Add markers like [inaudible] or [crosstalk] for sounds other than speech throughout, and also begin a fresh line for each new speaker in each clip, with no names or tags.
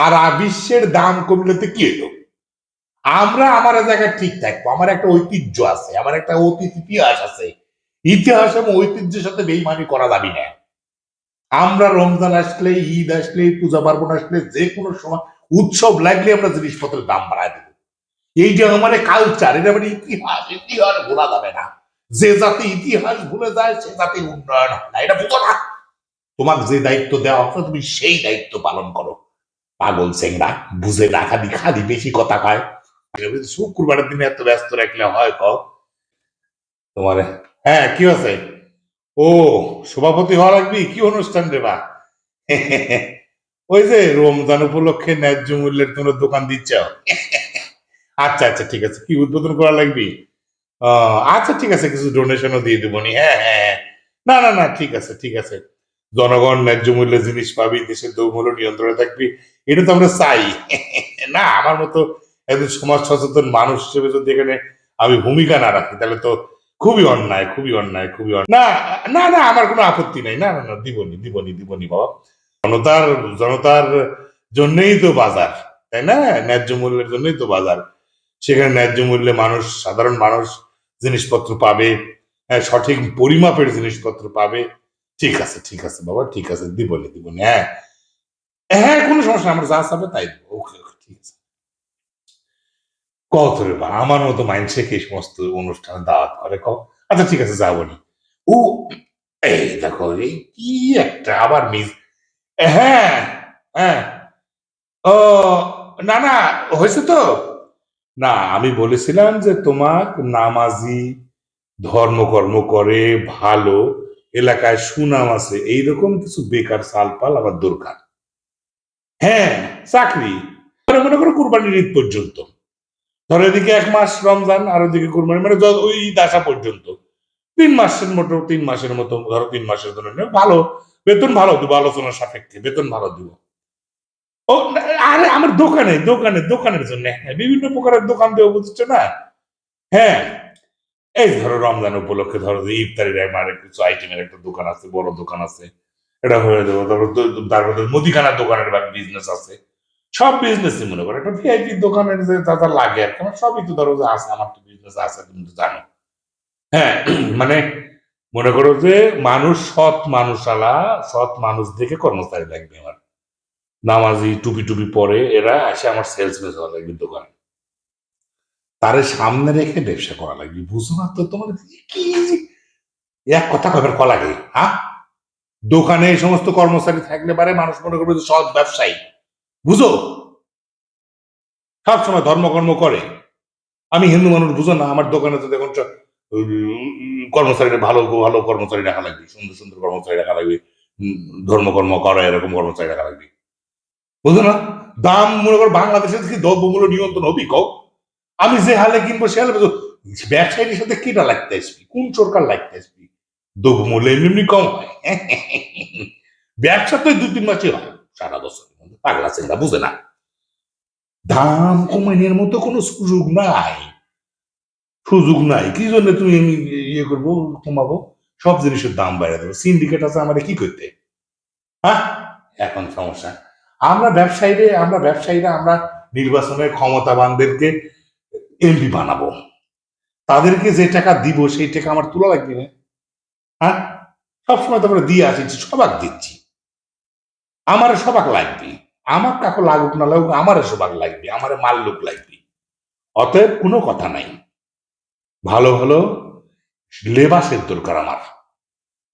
সারা বিশ্বের দাম কমলে তো কি হলো আমরা আমার জায়গায় ঠিক থাকব, আমার একটা ঐতিহ্য আছে, আমার একটা অতীত ইতিহাস আছে। ইতিহাস এবং ঐতিহ্যের সাথে বেইমানি করা যাবি না। আমরা রমজান আসলে, ঈদ আসলে, পূজা পার্বণ আসলে, যে কোনো সময় উৎসব লাগলে আমরা জিনিসপত্রের দাম বাড়ায় দেবো। এই যে আমার কালচার এটা মানে ইতিহাস ইতিহাস ভোলা যাবে না। যে জাতি ইতিহাস ভুলে যায়, সে জাতির উন্নয়ন হয় না, এটা বুঝো না। তোমাকে যে দায়িত্ব দেওয়া হচ্ছে, তুমি সেই দায়িত্ব পালন করো। পাগল সেংরা বুঝে না খালি খালি বেশি কথা কয়। শুক্রবারের দিনে এত ব্যস্ত রাখলে হয় ক তোমার হ্যাঁ কি আছে ও সভাপতি হওয়া লাগবি কি অনুষ্ঠান দেবা [laughs] ওই যে রমজান উপলক্ষে ন্যায্য মূল্যের তোমার দোকান দিচ্ছ? [laughs] আচ্ছা আচ্ছা ঠিক আছে। কি উদ্বোধন করা লাগবি? আহ, আচ্ছা ঠিক আছে কিছু ডোনেশনও দিয়ে দেবো নি। হ্যাঁ হ্যাঁ হ্যাঁ। না না না ঠিক আছে ঠিক আছে। জনগণ ন্যায্য মূল্যে জিনিস পাবি দেশের দ্রব্যমূল্য নিয়ন্ত্রণে থাকবি। এটা তো আমরা চাই। না আমার মতো একজন সমাজ সচেতন মানুষ হিসেবে যদি এখানে আমি ভূমিকা না রাখি তাহলে তো খুবই অন্যায় খুবই অন্যায় খুবই অন্যায়। না না আমার কোনো আপত্তি নাই। না না না দিবনি দিবনি দিবনি বাবা। জনতার জনতার জন্যই তো বাজার তাই না? ন্যায্য মূল্যের জন্যই তো বাজার। সেখানে ন্যায্য মূল্যে মানুষ সাধারণ মানুষ জিনিসপত্র পাবে হ্যাঁ, সঠিক পরিমাপের জিনিসপত্র পাবে। ঠিক আছে ঠিক আছে বাবা ঠিক আছে দিবনি দিবনি হ্যাঁ। হ্যাঁ কোনো সমস্যা আমার যা চাবে তাই ওকে ঠিক আছে। কত রে বা, আমার মতো মাইন্ডসে এই সমস্ত অনুষ্ঠানে দাওয়াত করে ক আচ্ছা ঠিক আছে, যাব নি। ও, এই দেখো, এই কি একটা, আবার মিস হ্যাঁ হ্যাঁ। ও, না না, হয়েছে তো? না, আমি বলেছিলাম যে তোমার নামাজি ধর্মকর্ম করে, ভালো, এলাকায় সুনাম আছে, এইরকম কিছু বেকার সালপাল আমার দরকার। হ্যাঁ চাকরি। মানে মনে করো কুরবানির ঈদ পর্যন্ত। ধরো এদিকে এক মাস রমজান আর ওদিকে কুরবানি মানে ওই ঈদ পর্যন্ত। তিন মাসের মতো তিন মাসের মতো ধরো তিন মাসের জন্য ভালো। বেতন ভালো দিব আলোচনার সাপেক্ষে বেতন ভালো দিব। ও আরে আমার দোকানে দোকানে দোকানের জন্য। হ্যাঁ, বিভিন্ন প্রকারের দোকান দেবো বুঝছ না? হ্যাঁ। এই ধরো রমজান উপলক্ষে ধরো যে ইফতারির আমার কিছু আইটেমের একটা দোকান আছে বড় দোকান আছে। এটা হয়ে দেবো। তারপর তারপর মুদিখানার দোকানের বিজনেস আছে। সব বিজনেসই মনে করো। একটা ভিআইপি দোকানের যে যা লাগে আর কি, আমার সবই তো ধরো আছে, আমার তো বিজনেস আছে, তুমি তো জানো। হ্যাঁ [clears throat] মানে মনে করো যে মানুষ সৎ মানুষ আলা সৎ মানুষ দেখে কর্মচারী লাগবে আমার। নামাজি, টুপি টুপি পরে এরা এসে আমার সেলস মেস হওয়া লাগবে দোকানে। তারে সামনে রেখে ব্যবসা করা লাগবে। বুঝো না তো তোমার কি এক কথা কবের কলা লাগে হ্যাঁ? দোকানে এই সমস্ত কর্মচারী থাকলে পারে, মানুষ মনে করবে সৎ ব্যবসায়ী। বুঝো? সবসময় ধর্মকর্ম করে। আমি হিন্দু মানুষ, বুঝো না? আমার দোকানে তো দেখুন কর্মচারীরা ভালো ভালো কর্মচারী রাখা লাগবে। সুন্দর সুন্দর কর্মচারী রাখা লাগবে। ধর্মকর্ম করে, এরকম কর্মচারী রাখা লাগবে। বুঝো না? দাম মনে করো বাংলাদেশে কি দ্রব্যমূল্য নিয়ন্ত্রণ হবি কও আমি যে হালে কিনবো, সে হালে। ব্যবসায়ীর সাথে কিটা লাগতে আসবি? কোন সরকার লাগতে আসবি? দ্রব্যমূল্য এমনি এমনি কম। ব্যবসা তো দুই তিন মাসে হয়। সারা মধ্যে পাগলা চিন্তা বুঝে না। দাম কমানোর মতো কোনো সুযোগ নাই। সুযোগ নাই। কি জন্য তুমি ইয়ে করব, কমাবো? সব জিনিসের দাম বাইরে দেবো। সিন্ডিকেট আছে আমাদের কি করতে? হ্যাঁ? এখন সমস্যা। আমরা ব্যবসায়ীরা আমরা ব্যবসায়ীরা, আমরা নির্বাচনের ক্ষমতাবানদেরকে এমপি বানাবো। তাদেরকে যে টাকা দিব, সেই টাকা আমার তোলা লাগবে না। হ্যাঁ? সবসময় তো আমরা দিয়ে আসছি সবাক দিচ্ছি। আমার সবাক লাগবে। আমার কাকু লাগুক না লাগুক, আমার সবাক লাগবে, আমার মাল লোক লাগবে। অতএব কোনো কথা নাই। ভালো ভালো লেবাসের দরকার আমার।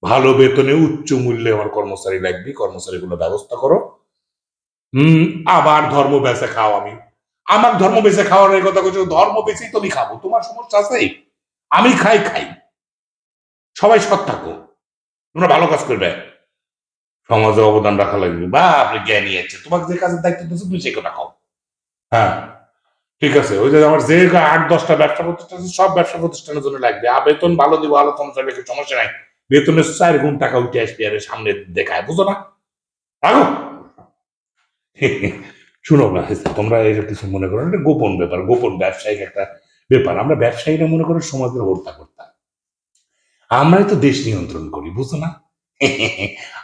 ভালো বেতনে উচ্চ মূল্যে আমার কর্মচারী লাগবে কর্মচারীগুলো ব্যবস্থা করো। হম, আবার ধর্ম বেঁচে খাও আমি। আমার ধর্ম বেঁচে খাওয়ার কথা বলছো ধর্ম বেঁচেই তো আমি খাব। তোমার সমস্যা আছে? আমি খাই খাই। সবাই সৎ থাকো। তোমরা ভালো কাজ করবে। সমাজে অবদান রাখা লাগবে। বা আপনি জ্ঞানী আছে তোমাকে যে কাজের দায়িত্ব দিচ্ছে তুমি সে কথা খাও হ্যাঁ ঠিক আছে। ওই যে আমার যে আট দশটা ব্যবসা প্রতিষ্ঠান আছে, সব ব্যবসা প্রতিষ্ঠানের জন্য লাগবে। আর বেতন ভালো দিব কর্মচারী রেখে সমস্যা নাই। বেতনের চার গুণ টাকা উঠে আসবে আর সামনে দেখায় বুঝো না? রাখো। শুনো না তোমরা এটা কিছু মনে করো এটা গোপন ব্যাপার গোপন ব্যবসায়িক একটা ব্যাপার। আমরা ব্যবসায়ীরা মনে করো সমাজের হত্যা করতাম আমরাই তো দেশ নিয়ন্ত্রণ করি বুঝো না?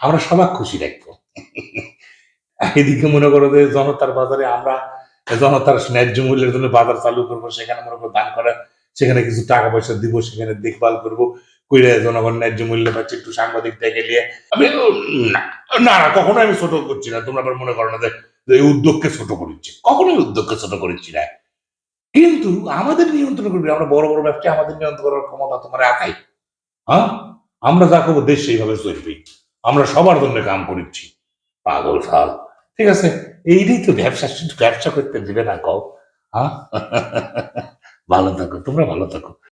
আমরা সবাই খুশি রাখব। এদিকে মনে করো যে জনতার বাজারে আমরা জনতার ন্যায্য মূল্যের জন্য বাজার চালু করব, সেখানে মনে করো দান করা, সেখানে কিছু টাকা পয়সা দিব, সেখানে দেখভাল করব, কইরে জনগণ ন্যায্য মূল্য পাচ্ছে, একটু সাংবাদিক থেকে নিয়ে। আমি না না কখনো আমি ছোট করছি না, তোমরা আবার মনে করো না যে এই উদ্যোগকে ছোট করেছি কখনোই উদ্যোগকে ছোট করেছি না। কিন্তু আমাদের নিয়ন্ত্রণ করবি, আমরা বড় বড় ব্যবসা আমাদের নিয়ন্ত্রণ করার ক্ষমতা তোমার একাই হ্যাঁ? আমরা যা করব দেশ সেইভাবে চলবে। আমরা সবার জন্য কাম করেছি। পাগল ফাল ঠিক আছে? এইটাই তো ব্যবসা ব্যবসা করতে দিবে না, কও। হ্যাঁ? ভালো থাকো, তোমরা ভালো থাকো।